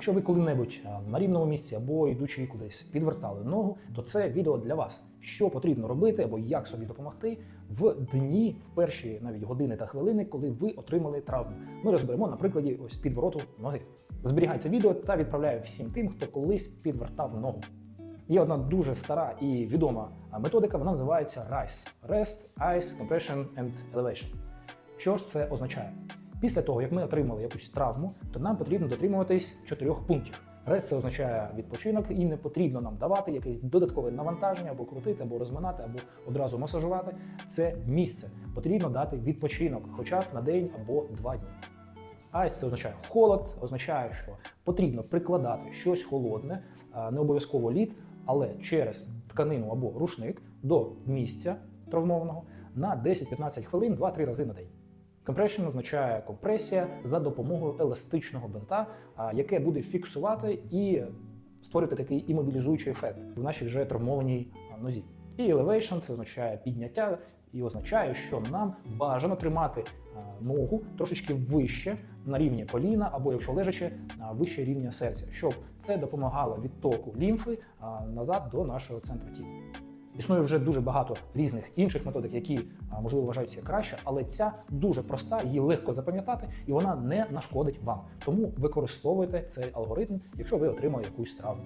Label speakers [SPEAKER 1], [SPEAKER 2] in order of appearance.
[SPEAKER 1] Якщо ви коли-небудь на рівному місці або йдучи кудись підвертали ногу, то це відео для вас. Що потрібно робити або як собі допомогти в дні, в перші навіть години та хвилини, коли ви отримали травму. Ми розберемо на прикладі ось підвороту ноги. Зберігай це відео та відправляю всім тим, хто колись підвертав ногу. Є одна дуже стара і відома методика, вона називається RICE – Rest, Ice, Compression and Elevation. Що ж це означає? Після того, як ми отримали якусь травму, то нам потрібно дотримуватись чотирьох пунктів. Рест це означає відпочинок, і не потрібно нам давати якесь додаткове навантаження, або крутити, або розминати, або одразу масажувати. Це місце. Потрібно дати відпочинок, хоча б на день або два дні. Айс це означає холод, означає, що потрібно прикладати щось холодне, не обов'язково лід, але через тканину або рушник до місця травмованого на 10-15 хвилин 2-3 рази на день. Compression означає компресія за допомогою еластичного бинта, яке буде фіксувати і створити такий імобілізуючий ефект в нашій вже травмованій нозі. І elevation – це означає підняття і означає, що нам бажано тримати ногу трошечки вище на рівні коліна, або якщо лежачи, вище рівня серця, щоб це допомагало відтоку лімфи назад до нашого центру тіла. Існує вже дуже багато різних інших методик, які можливо вважаються краще, але ця дуже проста, її легко запам'ятати, і вона не нашкодить вам. Тому використовуйте цей алгоритм, якщо ви отримали якусь травму.